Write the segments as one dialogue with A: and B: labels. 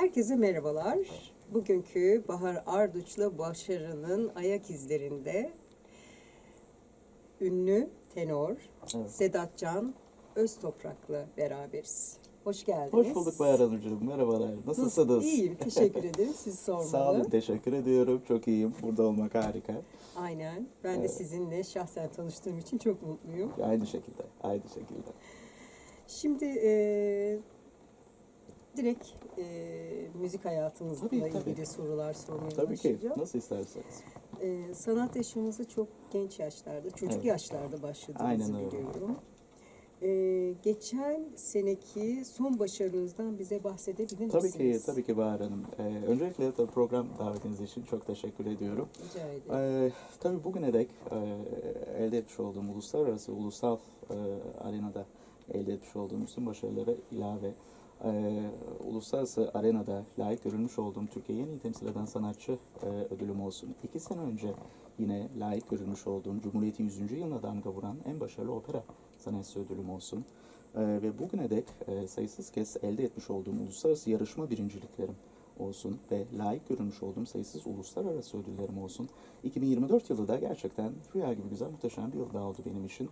A: Herkese merhabalar. Bugünkü Bahar Arduç'la Başarı'nın ayak izlerinde ünlü tenor
B: Evet.
A: Sedat Can Öztoprak'la beraberiz. Hoş geldiniz.
B: Hoş bulduk Bahar Hanımcığım. Merhabalar. Nasılsınız?
A: İyiyim, teşekkür ederim. Siz sormalı.
B: Sağ olun, teşekkür ediyorum. Çok iyiyim. Burada olmak harika.
A: Aynen. Ben de
B: Evet.
A: sizinle şahsen tanıştığım için çok mutluyum.
B: Aynı şekilde, aynı şekilde.
A: Şimdi e, direkt e, müzik hayatınızla
B: Tabii, tabii.
A: ilgili sorular sormaya
B: Tabii ki.
A: başlayacağım.
B: Nasıl isterseniz.
A: Ee, sanat yaşamınızı çok genç yaşlarda, çocuk
B: Evet.
A: yaşlarda başladığınızı
B: Aynen öyle.
A: biliyorum. Ee, geçen seneki son başarınızdan bize bahsedebilir
B: Tabii
A: misiniz?
B: ki, tabii ki Bahar Hanım. Ee, öncelikle tabii program davetiniz için çok teşekkür ediyorum.
A: Rica ederim.
B: Ee, tabii bugüne dek e, elde etmiş olduğum uluslararası, ulusal e, arenada elde etmiş olduğum bütün başarılara ilave e, uluslararası arenada layık görülmüş olduğum Türkiye'yi en iyi temsil eden sanatçı e, ödülüm olsun. İki sene önce yine layık görülmüş olduğum Cumhuriyet'in 100. yılına damga vuran en başarılı opera sanatçısı ödülüm olsun. E, ve bugüne dek e, sayısız kez elde etmiş olduğum uluslararası yarışma birinciliklerim olsun ve layık görülmüş olduğum sayısız uluslararası ödüllerim olsun. 2024 yılı da gerçekten rüya gibi güzel, muhteşem bir yıl daha oldu benim için.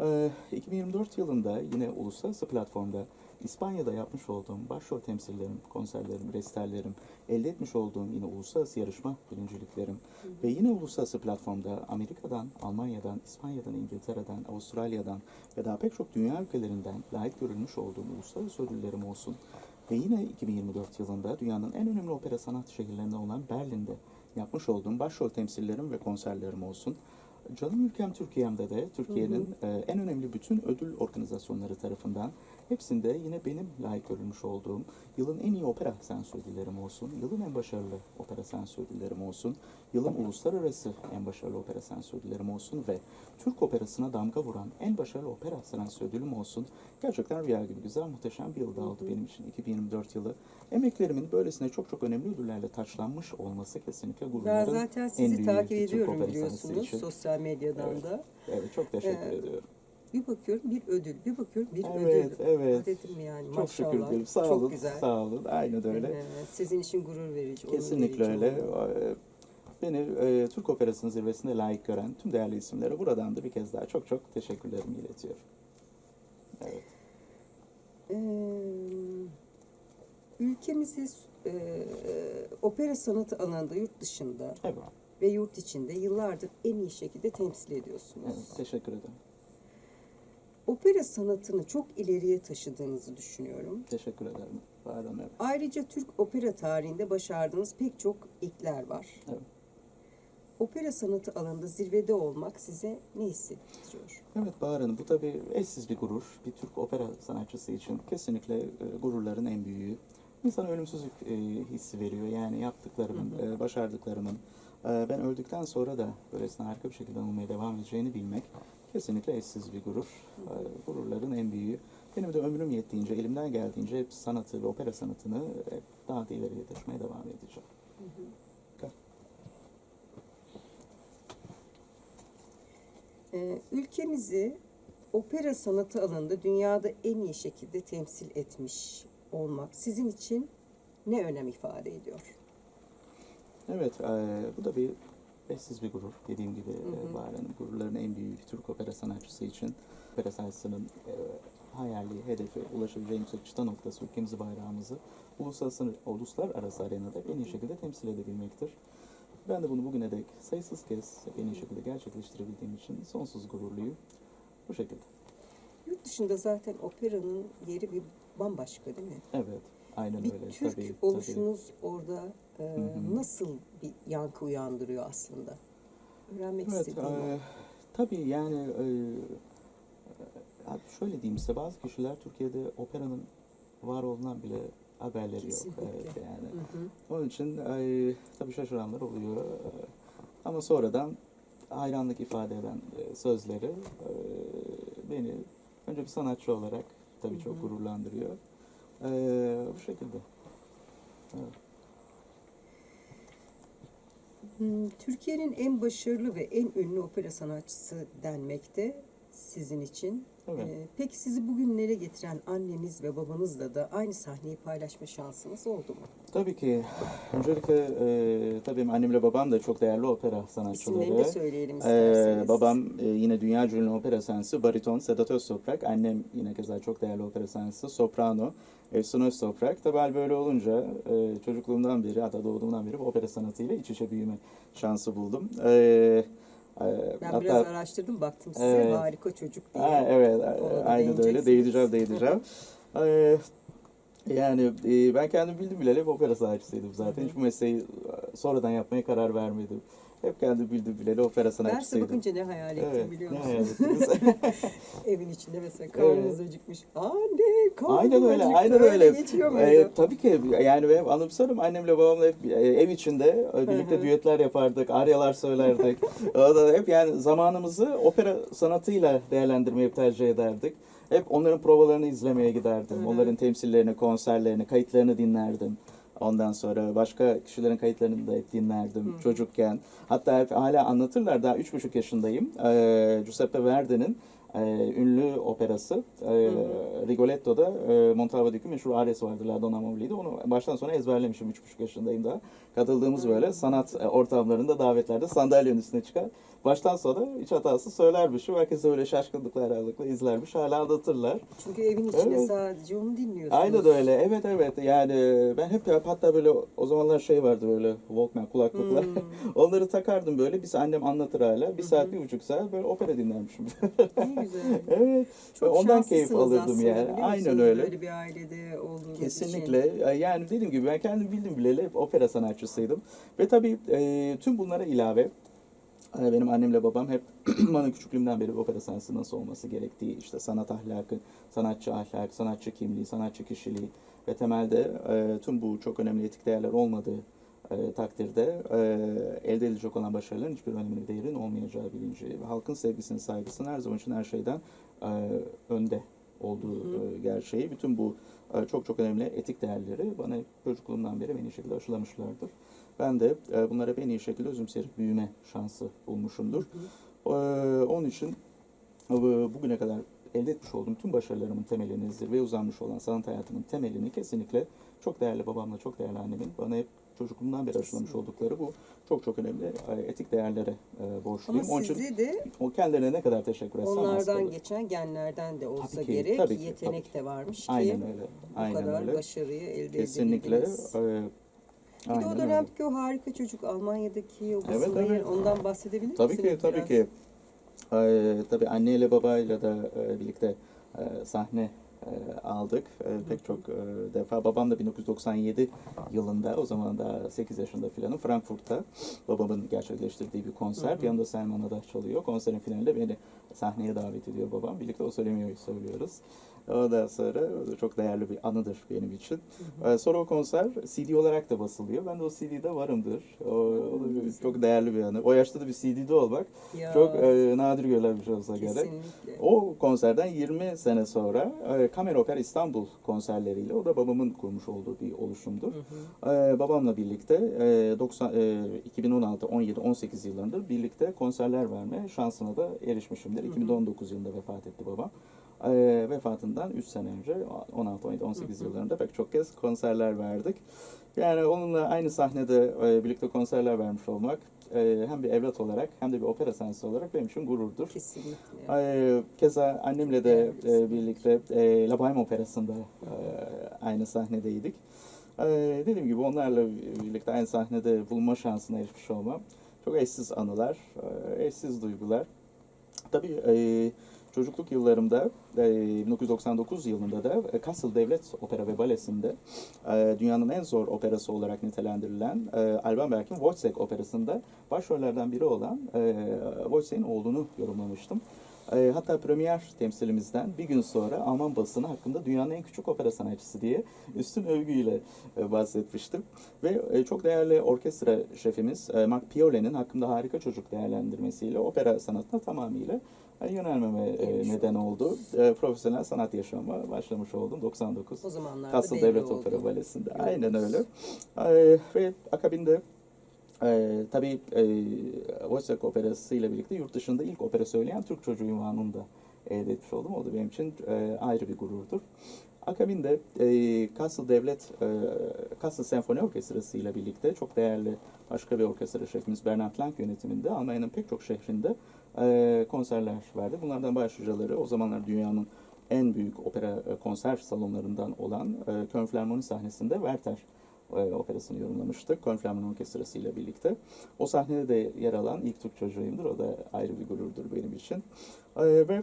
B: Ee, 2024 yılında yine uluslararası platformda İspanya'da yapmış olduğum başrol temsillerim, konserlerim, resitallerim, elde etmiş olduğum yine uluslararası yarışma birinciliklerim ve yine uluslararası platformda Amerika'dan, Almanya'dan, İspanya'dan, İngiltere'den, Avustralya'dan ve daha pek çok dünya ülkelerinden layık görülmüş olduğum uluslararası ödüllerim olsun. Ve yine 2024 yılında dünyanın en önemli opera sanat şehirlerinden olan Berlin'de yapmış olduğum başrol temsillerim ve konserlerim olsun. Canım ülkem Türkiye'mde de Türkiye'nin e, en önemli bütün ödül organizasyonları tarafından hepsinde yine benim layık görülmüş olduğum yılın en iyi opera ödüllerim olsun, yılın en başarılı opera ödüllerim olsun, yılın uluslararası en başarılı opera ödüllerim olsun ve Türk operasına damga vuran en başarılı opera ödülüm olsun. Gerçekten rüya gibi güzel, muhteşem bir yıl daha oldu benim için 2024 yılı. Emeklerimin böylesine çok çok önemli ödüllerle taçlanmış olması kesinlikle
A: ben
B: gururların
A: zaten
B: en
A: sizi
B: büyüğü
A: takip
B: bir Türk
A: ediyorum
B: opera sanatçısı
A: biliyorsunuz
B: için.
A: sosyal medyadan
B: Evet.
A: da.
B: Evet çok teşekkür
A: Ee,
B: ediyorum.
A: Bir bakıyorum bir ödül, bir bakıyorum bir
B: Evet,
A: ödül.
B: evet.
A: Dedim yani
B: Çok
A: maşallah.
B: şükür diyorum. Sağ
A: çok
B: olun.
A: güzel.
B: Sağ olun. Aynen öyle.
A: Evet, sizin için gurur verici. onur
B: Kesinlikle
A: verici
B: öyle.
A: oluyor.
B: Ee, Beni e, Türk Operası'nın zirvesinde layık gören tüm değerli isimlere buradan da bir kez daha çok çok teşekkürlerimi iletiyorum. Evet.
A: Ee, ülkemizi e, opera sanatı alanında yurt dışında
B: Evet.
A: ve yurt içinde yıllardır en iyi şekilde temsil ediyorsunuz.
B: evet. Teşekkür ederim.
A: Opera sanatını çok ileriye taşıdığınızı düşünüyorum.
B: Teşekkür ederim. Var olun, evet.
A: Ayrıca Türk opera tarihinde başardığınız pek çok ilkler var.
B: Evet.
A: Opera sanatı alanında zirvede olmak size ne hissettiriyor?
B: Evet Bahar Hanım bu tabii eşsiz bir gurur. Bir Türk opera sanatçısı için kesinlikle e, gururların en büyüğü. İnsana ölümsüzlük e, hissi veriyor. Yani yaptıklarımın, e, başardıklarımın e, ben öldükten sonra da böylesine harika bir şekilde olmaya devam edeceğini bilmek kesinlikle eşsiz bir gurur. E, gururların en büyüğü. Benim de ömrüm yettiğince, elimden geldiğince hep sanatı ve opera sanatını hep daha da ileriye taşımaya devam edeceğim.
A: Ee, ülkemizi opera sanatı alanında dünyada en iyi şekilde temsil etmiş olmak sizin için ne önem ifade ediyor?
B: Evet, e, bu da bir eşsiz bir gurur. Dediğim gibi e, Bahar Hanım, gururların en büyüğü Türk opera sanatçısı için. Opera sanatçısının e, hayali, hedefi, ulaşabileceği yüksek çıta noktası ülkemizi, bayrağımızı uluslararası, uluslararası arenada en iyi şekilde temsil edebilmektir. Ben de bunu bugüne dek sayısız kez en iyi şekilde gerçekleştirebildiğim için sonsuz gururluyum. Bu şekilde.
A: Yurt dışında zaten operanın yeri bir bambaşka değil mi?
B: Evet, aynen
A: Bir
B: öyle.
A: Türk
B: tabii,
A: oluşunuz orada e, nasıl bir yankı uyandırıyor aslında? Öğrenmek
B: Evet,
A: istediğim o.
B: e, tabii yani e, e, şöyle diyeyim size bazı kişiler Türkiye'de operanın var olduğundan bile haberleri yok.
A: Kesinlikle.
B: Evet, yani.
A: Hı hı.
B: Onun için e, tabii şaşıranlar oluyor. E, ama sonradan hayranlık ifade eden e, sözleri e, beni önce bir sanatçı olarak tabii
A: Hı
B: çok gururlandırıyor. E, bu şekilde. Evet.
A: Hmm, Türkiye'nin en başarılı ve en ünlü opera sanatçısı denmekte. sizin için.
B: Evet.
A: Ee, peki sizi bugünlere getiren anneniz ve babanızla da aynı sahneyi paylaşma şansınız oldu mu?
B: Tabii ki. Öncelikle e, tabii annemle babam da çok değerli opera sanatçıları.
A: İsimlerini söyleyelim
B: Ee,
A: isterseniz.
B: babam e, yine dünya ünlü opera sanatçısı bariton Sedat Öztoprak. Annem yine keza çok değerli opera sanatçısı soprano Efsun Öztoprak. Tabii böyle olunca e, çocukluğumdan beri hatta doğduğumdan beri opera sanatıyla iç içe büyüme şansı buldum. Ee, e,
A: Ben
B: hatta
A: biraz araştırdım baktım size
B: Evet.
A: harika çocuk diye.
B: Ha, evet,
A: Ona
B: aynı da öyle. Değdireceğim, değdireceğim. Ee, yani e, ben kendim bildim bileli hep opera sanatçısıydım zaten.
A: Hı hı.
B: Hiç bu mesleği e, sonradan yapmaya karar vermedim. Hep kendim bildim bileli opera
A: Derse
B: sanatçısıydım.
A: bakınca ne hayal ettim
B: Evet,
A: biliyor
B: ne hayal ettiniz?
A: Evin içinde mesela karnınız acıkmış. Anne karnım
B: Aynen öyle,
A: acıktı.
B: aynen öyle.
A: Geçiyor muydu?
B: Ee, tabii ki yani ben anımsarım annemle babamla hep e, ev içinde e, birlikte
A: Hı
B: düetler yapardık, aryalar söylerdik. o da hep yani zamanımızı opera sanatıyla değerlendirmeyi hep tercih ederdik. Hep onların provalarını izlemeye giderdim. Onların temsillerini, konserlerini, kayıtlarını dinlerdim. Ondan sonra başka kişilerin kayıtlarını da hep dinlerdim
A: Hı.
B: çocukken. Hatta hep hala anlatırlar daha üç buçuk yaşındayım. Ee, Giuseppe Verdi'nin e, ünlü operası e. Rigoletto'da e, Montalba'daki meşhur aryası vardır La Donna. Onu baştan sona ezberlemişim üç buçuk yaşındayım daha. Katıldığımız
A: Hı.
B: böyle sanat e, ortamlarında davetlerde sandalyenin üstüne çıkar. Baştan sona hiç hatası söylermişim. Herkes de böyle şaşkınlıkla herhalde izlermiş. Hala anlatırlar.
A: Çünkü evin içinde
B: Evet.
A: sadece onu dinliyorsunuz.
B: Aynen öyle. Evet evet. Yani ben hep hatta böyle o zamanlar şey vardı böyle Walkman kulaklıklar.
A: Hmm.
B: Onları takardım böyle. Biz annem anlatır hala. Bir
A: Hı
B: saat, bir buçuk saat böyle opera dinlermişim.
A: Ne güzel.
B: evet.
A: Çok
B: Ondan keyif alırdım
A: aslında,
B: yani. Aynen öyle.
A: Böyle bir ailede olduğunuz için.
B: Kesinlikle. Yani dediğim gibi ben kendim bildim bileli hep opera sanatçısıydım. Ve tabii e, tüm bunlara ilave benim annemle babam hep bana küçüklüğümden beri opera sanatçısı nasıl olması gerektiği, işte sanat ahlakı, sanatçı ahlakı, sanatçı kimliği, sanatçı kişiliği ve temelde e, tüm bu çok önemli etik değerler olmadığı e, takdirde e, elde edilecek olan başarıların hiçbir önemli değerin olmayacağı bilinci ve halkın sevgisini, saygısını her zaman için her şeyden e, önde olduğu
A: Hı hı.
B: e, gerçeği. Bütün bu e, çok çok önemli etik değerleri bana çocukluğumdan beri en iyi şekilde aşılamışlardır. Ben de e, bunları hep en iyi şekilde özümseyerek büyüme şansı bulmuşumdur. E, Onun için e, bugüne kadar elde etmiş olduğum tüm başarılarımın temelini, zirveye uzanmış olan sanat hayatımın temelini kesinlikle çok değerli babamla, çok değerli annemin bana hep çocukluğumdan beri aşılamış oldukları bu çok çok önemli e, etik değerlere e,
A: Ama
B: borçluyum. Onun için
A: sizi de
B: o kendilerine ne kadar teşekkür etsem
A: onlardan geçen genlerden de olsa
B: Tabii ki,
A: gerek
B: tabii ki,
A: yetenek de varmış ki
B: Aynen öyle.
A: bu
B: Aynen
A: kadar
B: öyle.
A: başarıyı elde
B: Kesinlikle.
A: edebildiniz.
B: e,
A: Bir de
B: aynen
A: o
B: öyle.
A: dönemki o harika çocuk Almanya'daki o
B: Evet, evet.
A: ondan bahsedebilir
B: Tabii
A: misiniz
B: ki, tabii ki. Ee, tabii anneyle babayla da e, birlikte e, sahne e, aldık. E, pek çok e, defa. Babam da 1997 yılında, o zaman da 8 yaşında filanım, Frankfurt'ta babamın gerçekleştirdiği bir konser. Yanında Selman Ada çalıyor. Konserin finalinde beni sahneye davet ediyor babam. Birlikte o söylemiyor'yu söylüyoruz. Ondan sonra o da çok değerli bir anıdır benim için. Ee, Sonra o konser CD olarak da basılıyor. Ben de o CD'de varımdır. O, o da bir- çok değerli bir anı. O yaşta da bir CD'de olmak
A: Ya,
B: çok e, nadir görülen bir şey olsa gerek. O konserden 20 sene sonra e, Kamer Oper İstanbul konserleriyle o da babamın kurmuş olduğu bir oluşumdur.
A: Hı hı.
B: E, babamla birlikte e, 90 e, 2016, 17, 18 yıllarında birlikte konserler verme şansına da erişmişimdir.
A: Hı hı.
B: 2019 yılında vefat etti babam. E, vefatından 3 sene önce 16, 17, 18
A: Hı hı.
B: yıllarında pek çok kez konserler verdik. Yani onunla aynı sahnede e, birlikte konserler vermiş olmak e, hem bir evlat olarak hem de bir opera sanatçısı olarak benim için gururdur.
A: Kesinlikle.
B: Keza annemle de e, birlikte e, La Bohème Operası'nda e, aynı sahnedeydik. E, dediğim gibi onlarla birlikte aynı sahnede bulunma şansına erişmiş olmam çok eşsiz anılar, e, eşsiz duygular. Tabii e, çocukluk yıllarımda e, 1999 yılında da e, Kassel Devlet Opera ve Balesi'nde e, dünyanın en zor operası olarak nitelendirilen e, Alban Berg'in Wojciech operasında başrollerden biri olan e, Wojciech'in oğlunu yorumlamıştım. E, hatta premier temsilimizden bir gün sonra Alman basını hakkında dünyanın en küçük opera sanatçısı diye üstün övgüyle e, bahsetmiştim. Ve e, çok değerli orkestra şefimiz e, Mark Piolet'in hakkında harika çocuk değerlendirmesiyle opera sanatına tamamıyla e, yönelmeme e, neden oldu. E, profesyonel sanat yaşamama başlamış oldum 99.
A: O zamanlarda belli
B: Devlet
A: oldu.
B: Opera Balesi'nde. Aynen öyle. E, ve akabinde e, tabii e, Wojciech Operası ile birlikte yurt dışında ilk opera söyleyen Türk çocuğu ünvanını da elde etmiş oldum. O da benim için e, ayrı bir gururdur. Akabinde e, Kassel Devlet, e, Kassel Senfoni Orkestrası ile birlikte çok değerli başka bir orkestra şefimiz Bernhard Lang yönetiminde Almanya'nın pek çok şehrinde e, konserler verdi. Bunlardan başlıcaları o zamanlar dünyanın en büyük opera e, konser salonlarından olan e, sahnesinde Werther e, operasını yorumlamıştık. Köln Filarmoni Orkestrası ile birlikte. O sahnede de yer alan ilk Türk çocuğuyumdur. O da ayrı bir gururdur benim için. E, ve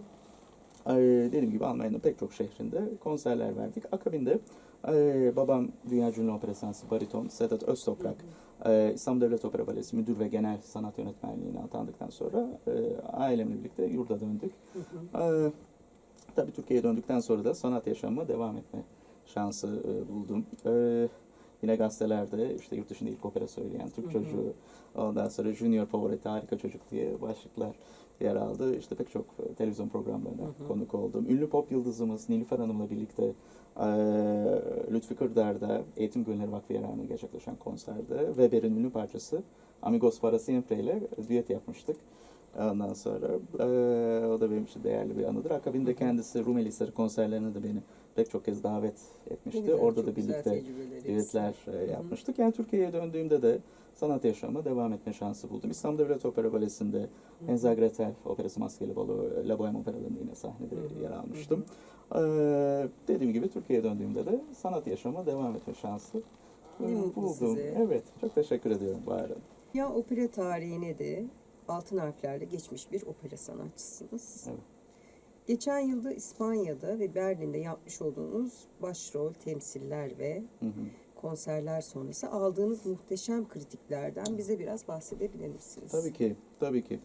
B: e, dediğim gibi Almanya'nın pek çok şehrinde konserler verdik. Akabinde e, babam Dünya Ünlü Opera bariton Sedat Öztoprak e, İstanbul Devlet Opera Balesi Müdür ve Genel Sanat Yönetmenliğine atandıktan sonra e, ailemle birlikte yurda döndük. E, tabii Türkiye'ye döndükten sonra da sanat yaşamıma devam etme şansı e, buldum. E, yine gazetelerde işte yurt dışında ilk opera söyleyen Türk
A: Hı hı.
B: çocuğu, ondan sonra Junior Favorite harika çocuk diye başlıklar yer aldı. İşte pek çok e, televizyon programlarına
A: Hı hı.
B: konuk oldum. Ünlü pop yıldızımız Nilüfer Hanım'la birlikte e, Lütfi Kırdar'da Eğitim Günleri Vakfı yararına gerçekleşen konserde Weber'in ünlü parçası Amigos para siempre ile düet yapmıştık. Ondan sonra e, o da benim için değerli bir anıdır. Akabinde kendisi Rumeli Hisarı konserlerine de beni pek çok kez davet etmişti.
A: güzel,
B: Orada da birlikte düetler e, yapmıştık. Yani Türkiye'ye döndüğümde de sanat yaşamına devam etme şansı buldum. İstanbul Devlet Opera Balesi'nde Enza Gretel Operası Maskeli Balo, La Bohème Operalarında yine sahnede
A: Hı hı,
B: yer
A: hı
B: almıştım. Ee, dediğim gibi Türkiye'ye döndüğümde de sanat yaşama devam etme şansı e,
A: Ne
B: buldum.
A: size.
B: Evet, çok teşekkür ediyorum Bahar Hanım.
A: Ya opera tarihine de altın harflerle geçmiş bir opera sanatçısınız.
B: Evet.
A: Geçen yılda İspanya'da ve Berlin'de yapmış olduğunuz başrol temsiller ve
B: Hı hı.
A: konserler sonrası aldığınız muhteşem kritiklerden bize biraz bahsedebilir misiniz?
B: Tabii ki, tabii ki.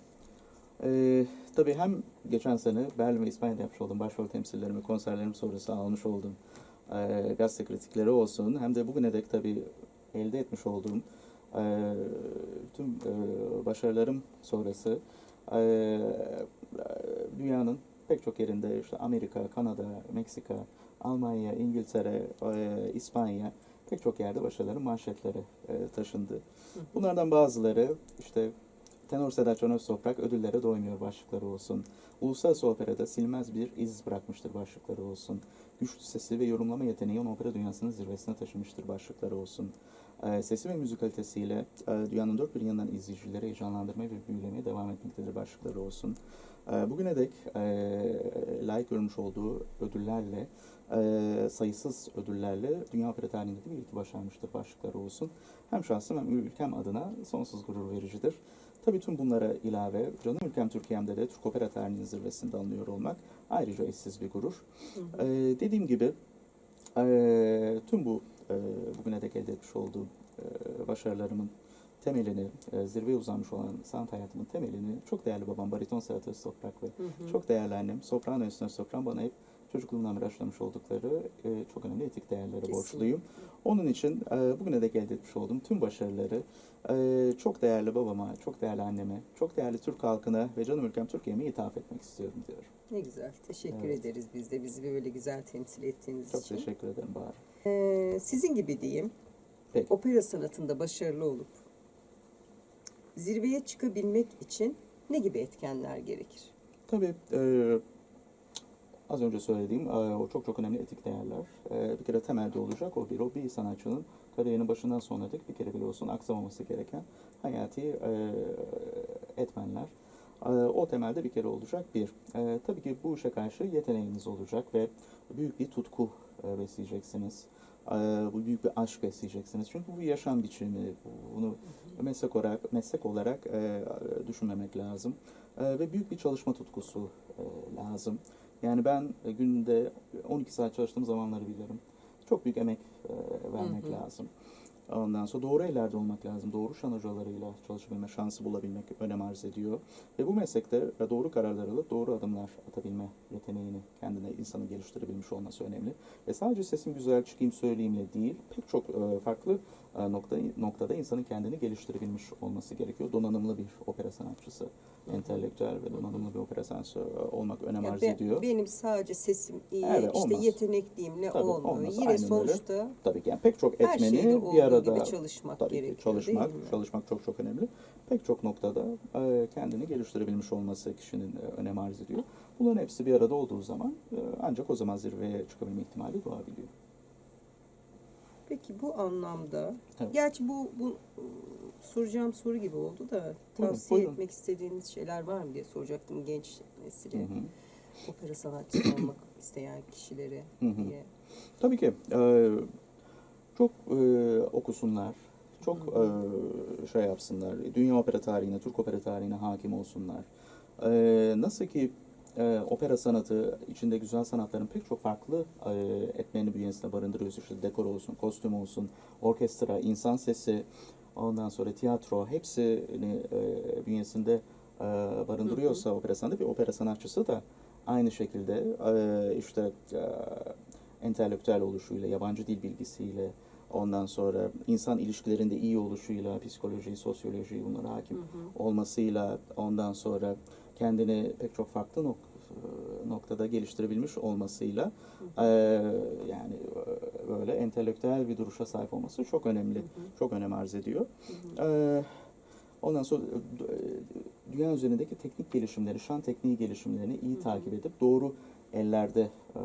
B: Ee, tabii hem geçen sene Berlin ve İspanya'da yapmış olduğum başrol temsillerimi, konserlerim sonrası almış olduğum e, gazete kritikleri olsun. Hem de bugüne dek tabii elde etmiş olduğum e, tüm e, başarılarım sonrası e, dünyanın pek çok yerinde işte Amerika, Kanada, Meksika, Almanya, İngiltere, e, İspanya pek çok yerde başarıların manşetlere e, taşındı. Bunlardan bazıları işte Tenor Sedat Can Öztoprak ödüllere doymuyor başlıkları olsun. Uluslararası operada silmez bir iz bırakmıştır başlıkları olsun. Güçlü sesi ve yorumlama yeteneği onu opera dünyasının zirvesine taşımıştır başlıkları olsun. Ee, sesi ve müzikalitesiyle e, dünyanın dört bir yanından izleyicileri heyecanlandırmaya ve büyülemeye devam etmektedir başlıkları olsun. Ee, bugüne dek e, layık görmüş olduğu ödüllerle, e, sayısız ödüllerle Dünya Opera tarihinde de bir ilki başarmıştır başlıkları olsun. Hem şahsım hem ülkem adına sonsuz gurur vericidir. Tabii tüm bunlara ilave canım ülkem Türkiye'mde de Türk opera tarihinin zirvesinde anılıyor olmak ayrıca eşsiz bir gurur.
A: Hı hı.
B: Ee, dediğim gibi e, tüm bu e, bugüne dek elde etmiş olduğum e, başarılarımın temelini, e, zirveye uzanmış olan sanat hayatımın temelini çok değerli babam Bariton Serhat Öztoprak ve
A: Hı hı.
B: çok değerli annem Soprano Üstüne Sopran bana hep çocukluğumdan beri aşılamış oldukları e, çok önemli etik değerlere
A: Kesinlikle.
B: borçluyum. Onun için e, bugüne dek elde etmiş olduğum tüm başarıları e, çok değerli babama, çok değerli anneme, çok değerli Türk halkına ve canım ülkem Türkiye'me ithaf etmek istiyorum diyorum.
A: Ne güzel. Teşekkür
B: Evet.
A: ederiz biz de bizi böyle güzel temsil ettiğiniz
B: Çok
A: için.
B: teşekkür ederim Bahar.
A: Ee, sizin gibi diyeyim,
B: Peki.
A: opera sanatında başarılı olup zirveye çıkabilmek için ne gibi etkenler gerekir?
B: Tabii e, az önce söylediğim e, o çok çok önemli etik değerler. E, bir kere temelde olacak o bir. O bir sanatçının kariyerinin başından sonuna dek bir kere bile olsun aksamaması gereken hayati e, etmenler. O temelde bir kere olacak bir. Tabii ki bu işe karşı yeteneğiniz olacak ve büyük bir tutku besleyeceksiniz. Bu büyük bir aşk besleyeceksiniz. Çünkü bu bir yaşam biçimi. Bunu meslek olarak meslek olarak düşünmemek lazım. Ve büyük bir çalışma tutkusu lazım. Yani ben e, günde 12 saat çalıştığım zamanları bilirim. Çok büyük emek e, vermek
A: Hı hı.
B: lazım. Ondan sonra doğru ellerde olmak lazım. Doğru şan hocalarıyla çalışabilme şansı bulabilmek önem arz ediyor. Ve bu meslekte e, doğru kararlar alıp doğru adımlar atabilme yeteneğini kendine insanı geliştirebilmiş olması önemli. Ve sadece sesim güzel çıkayım söyleyeyimle değil, pek çok e, farklı nokta, noktada insanın kendini geliştirebilmiş olması gerekiyor. Donanımlı bir opera sanatçısı, entelektüel ve donanımlı bir opera sanatçısı e, olmak önem
A: Ya
B: arz ediyor.
A: benim sadece sesim iyi,
B: Evet,
A: işte
B: olmaz.
A: yetenekliyimle
B: Tabii,
A: olmuyor.
B: olmaz.
A: Yine
B: Aynen öyle.
A: sonuçta
B: Tabii ki yani pek çok etmeni bir arada
A: gibi çalışmak
B: tabii ki
A: gerekiyor
B: çalışmak,
A: değil mi?
B: çalışmak çok çok önemli. Pek çok noktada e, kendini geliştirebilmiş olması kişinin e, önem arz ediyor. Bunların hepsi bir arada olduğu zaman ancak o zaman zirveye çıkabilme ihtimali doğabiliyor.
A: Peki bu anlamda,
B: Evet.
A: gerçi bu, bu soracağım soru gibi oldu da tavsiye
B: buyurun.
A: etmek istediğiniz şeyler var mı diye soracaktım genç nesile.
B: Hı hı.
A: Opera sanatçısı olmak isteyen kişilere
B: Hı hı.
A: diye.
B: Tabii ki. e, çok e, okusunlar, çok
A: Hı
B: e, şey yapsınlar, dünya opera tarihine, Türk opera tarihine hakim olsunlar. E, nasıl ki e, opera sanatı içinde güzel sanatların pek çok farklı e, etmeni bünyesinde barındırıyorsa işte dekor olsun, kostüm olsun, orkestra, insan sesi, ondan sonra tiyatro hepsini e, bünyesinde e, barındırıyorsa opera sanatı bir opera sanatçısı da aynı şekilde e, işte e, entelektüel oluşuyla, yabancı dil bilgisiyle, ondan sonra insan ilişkilerinde iyi oluşuyla, psikoloji, sosyoloji bunlara hakim
A: Hı hı.
B: olmasıyla, ondan sonra kendini pek çok farklı nok- e, noktada geliştirebilmiş olmasıyla e, yani e, böyle entelektüel bir duruşa sahip olması çok önemli,
A: Hı hı.
B: çok önem arz ediyor.
A: Hı hı.
B: E, ondan sonra e, dünya üzerindeki teknik gelişimleri, şan tekniği gelişimlerini iyi
A: Hı hı.
B: takip edip doğru ellerde e,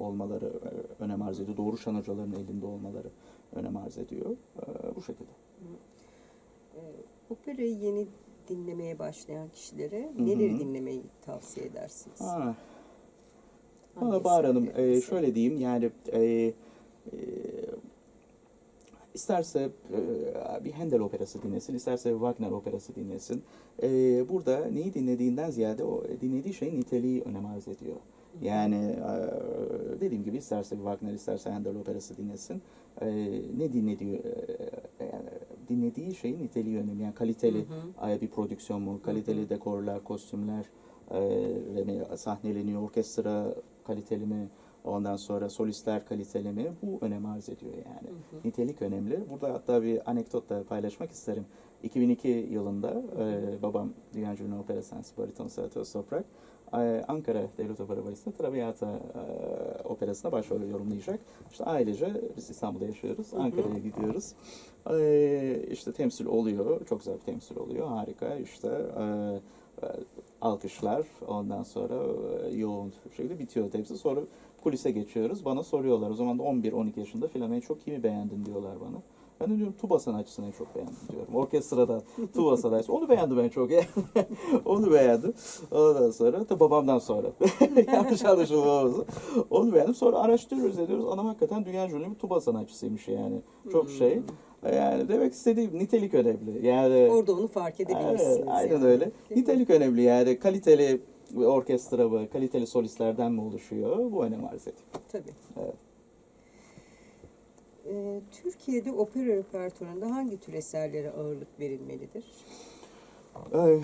B: olmaları e, önem arz ediyor. Doğru şan hocalarının elinde olmaları önem arz ediyor. E, bu şekilde.
A: Ee, operayı yeni dinlemeye başlayan kişilere neleri dinlemeyi tavsiye edersiniz?
B: Ha, Valla Bahar Hanım, e, şöyle diyeyim yani e, e, isterse e, bir Handel operası dinlesin, isterse bir Wagner operası dinlesin. E, burada neyi dinlediğinden ziyade o dinlediği şeyin niteliği önem arz ediyor. Yani e, dediğim gibi isterse bir Wagner, isterse Handel operası dinlesin. E, ne dinlediği, e, yani dinlediği şeyin niteliği önemli. Yani kaliteli
A: Hı hı.
B: bir prodüksiyon mu, kaliteli
A: Hı hı.
B: dekorlar, kostümler, e, sahneleniyor, orkestra kaliteli mi, ondan sonra solistler kaliteli mi? Bu önem arz ediyor yani.
A: Hı hı.
B: Nitelik önemli. Burada hatta bir anekdot da paylaşmak isterim. 2002 yılında e, babam Dünya Ünlü Opera Sensi Bariton Serhatöz Toprak e, Ankara Devlet Opera Balesi'nde Traviata e, operasına başrol yorumlayacak. İşte ailece biz İstanbul'da yaşıyoruz. Ankara'ya gidiyoruz. E, işte temsil oluyor. Çok güzel bir temsil oluyor. Harika. İşte e, e, alkışlar. Ondan sonra e, yoğun bir şekilde bitiyor temsil. Sonra kulise geçiyoruz. Bana soruyorlar. O zaman da 11-12 yaşında filan en çok kimi beğendin diyorlar bana. Ben de diyorum tuba sanatçısını en çok beğendim diyorum. Orkestrada tuba sanatçısı. Onu beğendim en çok. Onu beğendim. Ondan sonra tabii babamdan sonra. Yanlış anlaşılma olmasın. Onu beğendim. Sonra araştırıyoruz ediyoruz. Adam hakikaten dünya ünlü bir tuba sanatçısıymış yani. Çok
A: Hmm.
B: şey. Yani demek istediğim nitelik önemli. Yani
A: Orada onu fark edebilirsiniz.
B: Evet, aynen
A: yani.
B: öyle.
A: Mi?
B: Nitelik önemli yani. Kaliteli bir orkestra mı, kaliteli solistlerden mi oluşuyor? Bu önem arz ediyor.
A: Tabii.
B: Evet.
A: Ee, Türkiye'de opera repertuarında hangi tür eserlere ağırlık verilmelidir?
B: Ee,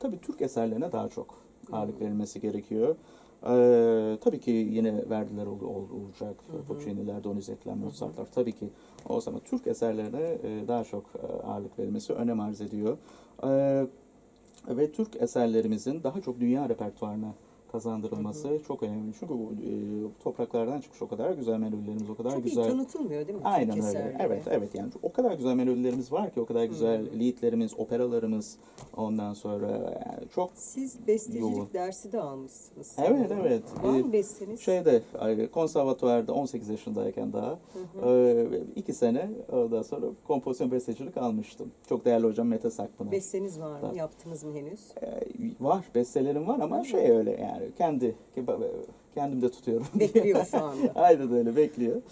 B: tabii Türk eserlerine daha çok ağırlık verilmesi gerekiyor. Ee, tabii ki yine verdiler ol, ol- olacak. Puccini'ler, Donizetti'ler, Mozart'lar tabii ki o zaman Türk eserlerine e, daha çok e, ağırlık verilmesi önem arz ediyor. Ee, ve Türk eserlerimizin daha çok dünya repertuarına kazandırılması çok önemli. Çünkü bu e, topraklardan çıkmış o kadar güzel melodilerimiz, o kadar
A: Çok
B: güzel
A: iyi tanıtılmıyor değil mi?
B: Aynen
A: Türk
B: öyle.
A: eserleri?
B: Evet, evet yani o kadar güzel melodilerimiz var ki, o kadar güzel
A: Hı.
B: liedlerimiz, operalarımız, ondan sonra yani çok
A: Siz bestecilik
B: Yoğun.
A: dersi de almışsınız.
B: Evet,
A: sanırım.
B: evet.
A: Var mı besteniz?
B: şeyde konservatuvarda 18 yaşındayken daha
A: Hı hı.
B: e, iki sene ondan sonra kompozisyon bestecilik almıştım. Çok değerli hocam Mete Sakpınar.
A: Besteniz var mı?
B: Var.
A: Yaptınız mı henüz?
B: Ee, var, bestelerim var ama
A: Hı.
B: şey öyle yani kendi kendim de tutuyorum.
A: Bekliyor şu anda.
B: Aynen öyle bekliyor.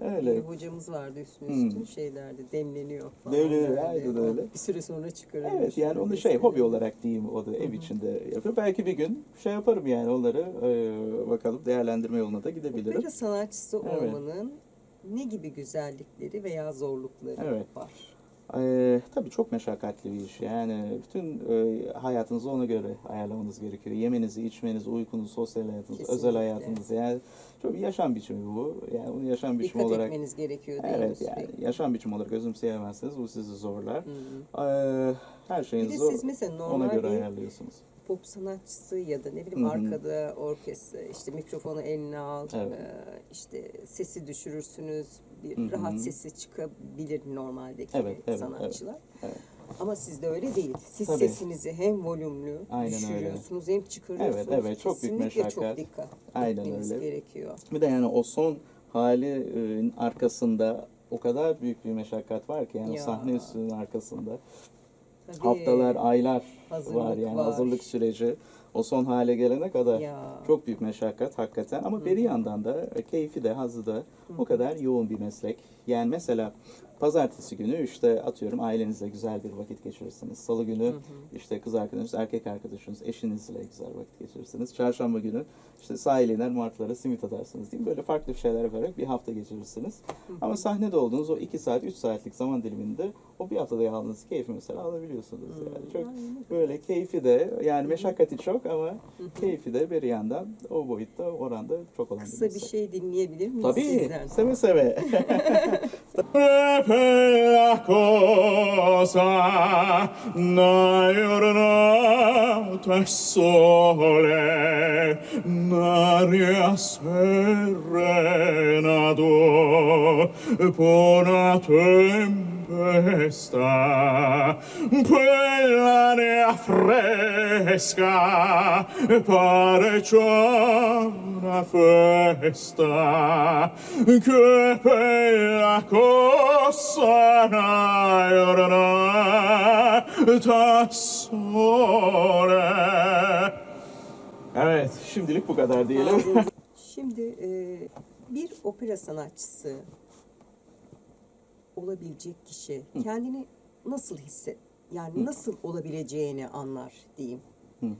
A: Ee,
B: Öyle.
A: Bir hocamız vardı üstüne
B: Hmm.
A: üstün şeylerde demleniyor falan.
B: Demleniyor, aynen öyle.
A: Bir süre sonra çıkarılmış.
B: Evet yani onu şey hobi olarak diyeyim o da ev içinde yapıyor. Belki bir gün şey yaparım yani onları e, bakalım değerlendirme yoluna da gidebilirim.
A: Opera sanatçısı
B: Evet.
A: olmanın ne gibi güzellikleri veya zorlukları
B: Evet.
A: var?
B: Ee, tabii çok meşakkatli bir iş. Yani bütün e, hayatınızı ona göre ayarlamanız gerekiyor. Yemenizi, içmenizi, uykunuzu, sosyal hayatınızı, özel
A: Kesinlikle.
B: hayatınızı. Yani çok bir yaşam biçimi bu. Yani bunu yaşam biçimi
A: Dikkat
B: olarak
A: etmeniz gerekiyor değil mi
B: Evet yani
A: sürekli?
B: yaşam biçimi olarak özümseyemezseniz bu sizi zorlar.
A: Hı hı.
B: Ee, her
A: de
B: şeyinizi
A: siz mesela
B: ona
A: normal
B: göre
A: bir
B: ayarlıyorsunuz.
A: pop sanatçısı ya da ne bileyim
B: Hı hı.
A: arkada orkestra işte mikrofonu eline al
B: Evet.
A: e, işte sesi düşürürsünüz bir
B: Hı hı.
A: rahat sesi çıkabilir normaldeki
B: Evet, evet,
A: sanatçılar.
B: evet.
A: Ama sizde öyle değil. Siz
B: Tabii.
A: sesinizi hem volümlü
B: Aynen öyle.
A: düşürüyorsunuz hem çıkarıyorsunuz.
B: Evet, evet, çok büyük
A: Kesinlikle
B: meşakkat.
A: çok dikkat
B: Aynen öyle.
A: gerekiyor.
B: Bir de yani o son halin arkasında o kadar büyük bir meşakkat var ki yani
A: Ya.
B: sahne üstünün arkasında
A: Tabii.
B: haftalar, aylar
A: Hazırlık
B: var yani
A: var.
B: hazırlık süreci o son hale gelene kadar
A: Ya.
B: çok büyük meşakkat hakikaten ama bir yandan da keyfi de hazzı da o kadar yoğun bir meslek. Yani mesela pazartesi günü işte atıyorum ailenizle güzel bir vakit geçirirsiniz. Salı günü işte kız arkadaşınız, erkek arkadaşınız, eşinizle güzel vakit geçirirsiniz. Çarşamba günü işte sahile iner martılara simit atarsınız diyeyim. Böyle farklı şeyler yaparak bir hafta geçirirsiniz. Ama sahnede olduğunuz o 2 saat, 3 saatlik zaman diliminde o bir haftada aldığınız keyfi mesela alabiliyorsunuz. Yani çok böyle keyfi de yani meşakkati çok ama keyfi de bir yandan o boyutta oranda çok olan
A: Kısa bir şey dinleyebilir miyiz
B: Tabii
A: sizden?
B: seve seve.
C: la cosa giornata e sole un'aria serena dopo una tempesta quell'aria fresca pare già una festa che bella cosa una giornata sole
B: Evet şimdilik bu kadar diyelim.
A: Şimdi e, bir opera sanatçısı olabilecek kişi kendini nasıl hisset yani nasıl olabileceğini anlar diyeyim.
B: Hı hı.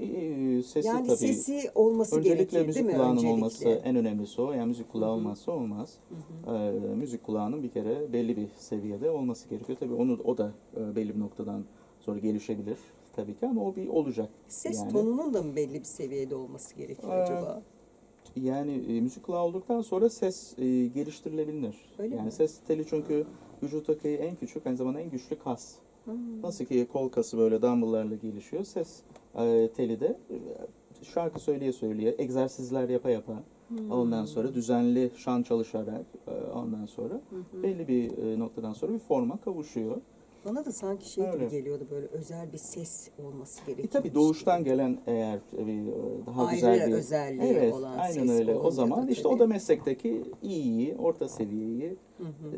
B: Ee, Sesi
A: Yani
B: tabii.
A: sesi olması
B: Öncelikle
A: gerekir değil
B: müzik
A: mi?
B: kulağının
A: Öncelikle.
B: olması en önemlisi o. Yani müzik kulağı olmazsa olmaz. Ee, müzik kulağının bir kere belli bir seviyede olması gerekiyor. Tabii onu o da e, belli bir noktadan sonra gelişebilir tabii ki ama o bir olacak.
A: Ses
B: yani.
A: tonunun da mı belli bir seviyede olması gerekiyor
B: Ee,
A: acaba?
B: Yani e, müzik olduktan sonra ses e, geliştirilebilir.
A: Öyle
B: yani
A: mi?
B: ses teli çünkü vücuttaki en küçük aynı zamanda en güçlü kas.
A: Hmm.
B: Nasıl ki kol kası böyle dumbbell'larla gelişiyor. Ses e, teli de e, şarkı söyleye söyleye, egzersizler yapa yapa,
A: Hmm.
B: ondan sonra düzenli şan çalışarak, e, ondan sonra belli bir e, noktadan sonra bir forma kavuşuyor.
A: Bana da sanki şey
B: Öyle.
A: gibi geliyordu böyle özel bir ses olması
B: E
A: gerekiyor.
B: tabii doğuştan gelen eğer bir e, daha
A: Ayrı
B: güzel bir
A: özelliği
B: evet,
A: olan
B: aynen
A: ses
B: öyle. O zaman
A: da
B: işte
A: tabii.
B: o da meslekteki iyiyi, orta seviyeyi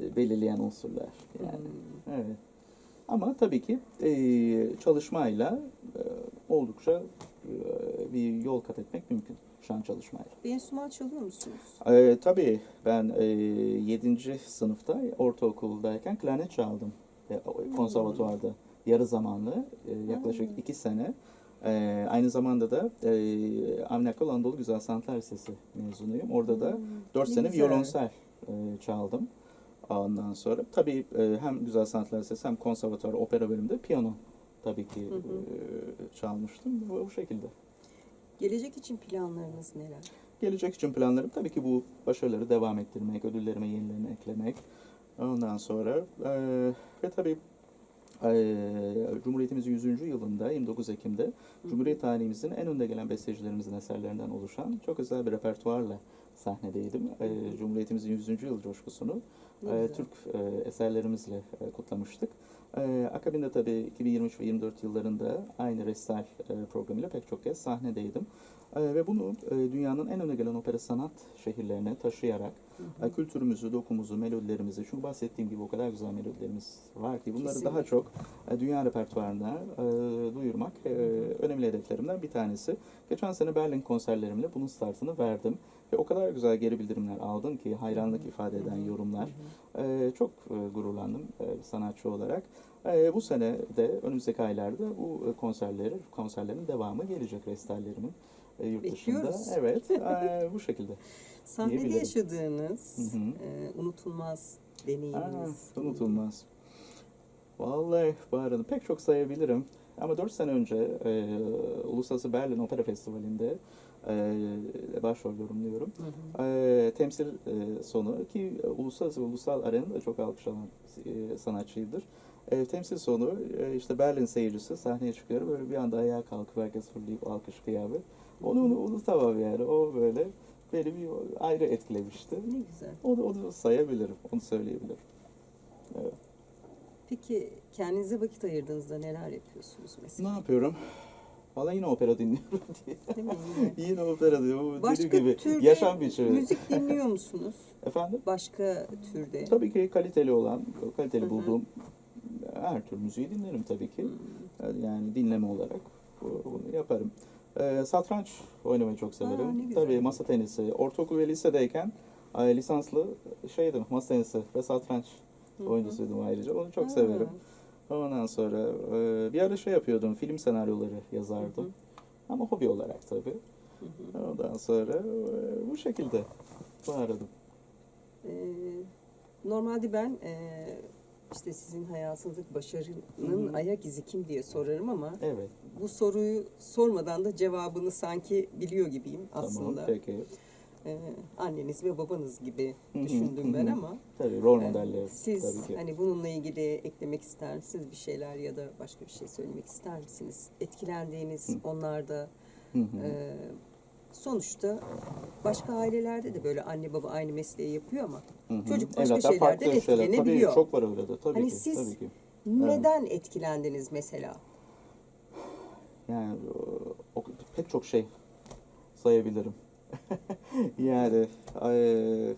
B: e, belirleyen unsurlar yani. Evet. Ama tabii ki e, çalışmayla e, oldukça e, bir yol kat etmek mümkün şan çalışmayla.
A: Bir enstrüman çalıyor musunuz?
B: E, tabii ben e, 7. sınıfta ortaokuldayken klarnet çaldım. E, konservatuvarda yarı zamanlı e, yaklaşık 2 sene. E, aynı zamanda da e, Avni Akkal Anadolu Güzel Sanatlar Lisesi mezunuyum. Orada da 4
A: ne
B: sene
A: güzel.
B: violonsel e, çaldım. Ondan sonra tabii e, hem Güzel Sanatlar Lisesi hem konservatuvar opera bölümünde piyano tabii ki e, çalmıştım. Bu, bu şekilde.
A: Gelecek için planlarınız neler?
B: Gelecek için planlarım tabii ki bu başarıları devam ettirmek, ödüllerime yenilerini eklemek. Ondan sonra e, ve tabii e, Cumhuriyetimizin 100. yılında 29 Ekim'de Cumhuriyet tarihimizin en önde gelen bestecilerimizin eserlerinden oluşan çok özel bir repertuarla sahnedeydim. E, Cumhuriyetimizin 100. yıl coşkusunu e. Türk e, eserlerimizle e, kutlamıştık. E, akabinde tabii 2023 ve 24 yıllarında aynı restal e, programıyla pek çok kez sahnedeydim. E, ve bunu e, dünyanın en öne gelen opera sanat şehirlerine taşıyarak e, kültürümüzü, dokumuzu, melodilerimizi, çünkü bahsettiğim gibi o kadar güzel melodilerimiz var ki bunları daha
A: Kesinlikle.
B: çok e, dünya repertuarına e, duyurmak e, önemli hedeflerimden bir tanesi. Geçen sene Berlin konserlerimle bunun startını verdim. Ve o kadar güzel geri bildirimler aldım ki hayranlık ifade eden yorumlar. E, çok e, gururlandım e, sanatçı olarak. E, bu sene de önümüzdeki aylarda bu e, konserleri, konserlerin devamı gelecek restallerimin e, yurt dışında.
A: Bekliyoruz.
B: Evet, e, bu şekilde.
A: Sahnede
B: Diyebilirim.
A: yaşadığınız
B: Hı hı.
A: e, unutulmaz
B: Aa,
A: deneyiminiz.
B: unutulmaz. Vallahi Bahar Hanım pek çok sayabilirim. Ama 4 sene önce e, Uluslararası Berlin Opera Festivali'nde e, başrol yorumluyorum. E, temsil e, sonu ki uluslararası ulusal arenada çok alkışlanan e, sanatçıydır. E, temsil sonu e, işte Berlin seyircisi sahneye çıkıyor böyle bir anda ayağa kalkıp herkes fırlayıp alkış kıyafet. Onu, onu unutamam yani o böyle beni bir ayrı etkilemişti.
A: Ne güzel.
B: Onu, onu sayabilirim, onu söyleyebilirim. Evet.
A: Peki kendinize vakit ayırdığınızda neler yapıyorsunuz
B: Ne
A: mesela?
B: yapıyorum? Valla yine opera dinliyorum diye.
A: Değil mi? Yine.
B: yine opera diyor. Bu
A: Başka
B: gibi
A: türde
B: yaşam biçimi.
A: müzik dinliyor musunuz?
B: Efendim?
A: Başka türde?
B: Tabii ki kaliteli olan, kaliteli
A: Hı hı.
B: bulduğum her tür müziği dinlerim tabii ki.
A: Hmm.
B: Yani dinleme olarak bu- bunu yaparım. Ee, satranç oynamayı çok severim.
A: Aa,
B: tabii masa tenisi. Ortaokul ve lisedeyken e, lisanslı şeydim, masa tenisi ve satranç
A: Hı hı.
B: oyuncusuydum ayrıca. Onu çok
A: Ha.
B: severim. Ondan sonra e, bir ara şey yapıyordum, film senaryoları yazardım.
A: Hı hı.
B: Ama hobi olarak tabii.
A: Hı hı.
B: Ondan sonra e, bu şekilde aradım.
A: Ee, normalde ben e, işte sizin hayatınızdaki başarının
B: Hı hı.
A: ayak izi kim diye sorarım ama
B: Evet,
A: bu soruyu sormadan da cevabını sanki biliyor gibiyim aslında.
B: tamam, peki.
A: Ee, anneniz ve babanız gibi düşündüm ben ama
B: Tabii rol
A: e,
B: modeller
A: siz
B: tabii ki.
A: hani bununla ilgili eklemek ister misiniz bir şeyler ya da başka bir şey söylemek ister misiniz? Etkilendiğiniz onlarda e, sonuçta başka ailelerde de böyle anne baba aynı mesleği yapıyor ama. Çocuk başka
B: Evlatlar
A: şeylerden
B: farklı şeyler.
A: etkilenebiliyor.
B: Tabii çok var öyle de. Tabii
A: Hani
B: ki.
A: siz-
B: Tabii ki.
A: neden etkilendiniz mesela?
B: Yani o, pek çok şey sayabilirim. yani e,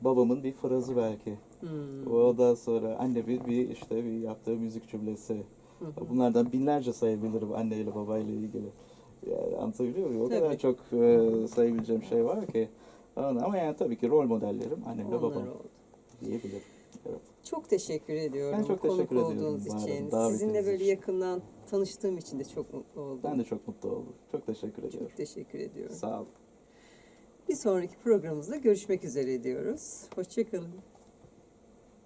B: babamın bir frazı belki.
A: Hmm.
B: Ondan sonra anne bir, bir işte bir yaptığı müzik cümlesi.
A: Hı hı.
B: Bunlardan binlerce sayabilirim anneyle babayla ilgili. Yani anlatabiliyor muyum? O
A: Tabii.
B: kadar çok e, sayabileceğim şey var ki. Ama yani tabii ki rol modellerim annem ve babam
A: oldu.
B: diyebilirim. Evet.
A: Çok teşekkür ediyorum
B: Ben çok
A: konuk
B: teşekkür ediyorum
A: olduğunuz için.
B: davetiniz
A: Sizinle böyle
B: için.
A: yakından tanıştığım için de çok mutlu oldum.
B: Ben de çok mutlu oldum. Çok teşekkür ediyorum.
A: çok teşekkür ediyorum.
B: Sağ olun.
A: Bir sonraki programımızda görüşmek üzere diyoruz. Hoşçakalın.